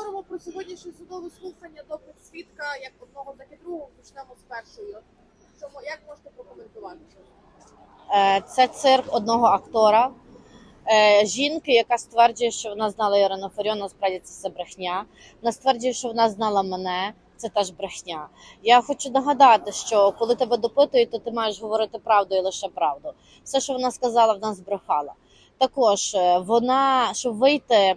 Поговоримо про сьогоднішнє судове слухання допит свідка як одного, так і другого. Почнемо з першою. Що мо- як можете прокоментувати? Е, Це цирк одного актора. Е, Жінки, яка стверджує, що вона знала Ірину Фаріон, насправді це все брехня. Вона стверджує, що вона знала мене. Це теж брехня. Я хочу нагадати, що коли тебе допитують, то ти маєш говорити правду і лише правду. Все, що вона сказала, вона збрехала. Також е, вона, щоб вийти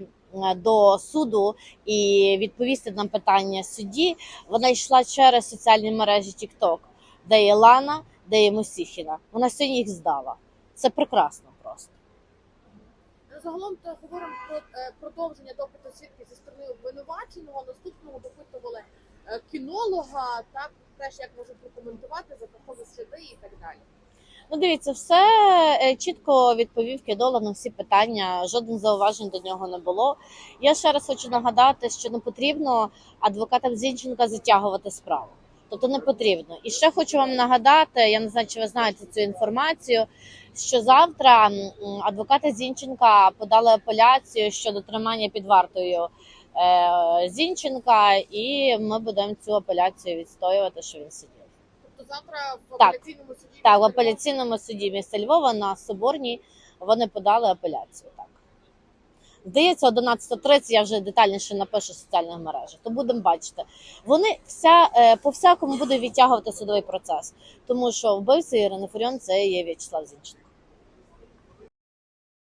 до суду і відповісти на питання судді, вона йшла через соціальні мережі TikTok, де є Лана, де є Мосіхіна. Вона сьогодні їх здала. Це прекрасно просто. Ну, Загалом то говоримо про е, продовження допиту свідків зі сторони обвинуваченого. Наступного допитували е, кінолога, так теж як може прокоментувати, запахові сліди і так далі. Ну, дивіться, все е, чітко відповів Кідола на всі питання. Жоден зауважень до нього не було. Я ще раз хочу нагадати, що не потрібно адвокатам Зінченка затягувати справу. Тобто не потрібно. І ще хочу вам нагадати, я не знаю, чи ви знаєте цю інформацію, що завтра адвокати Зінченка подали апеляцію щодо тримання під вартою е, Зінченка, і ми будемо цю апеляцію відстоювати, що він сидів. Тобто завтра в Так. апеляційному суді Так, в апеляційному суді міста Львова на Соборній вони подали апеляцію. Так. Здається, 11.30 я вже детальніше напишу в соціальних мережах, то будемо бачити. Вони вся е, по всякому будуть відтягувати судовий процес, тому що вбивця Ірини Фаріон це є В'ячеслав Зінченко.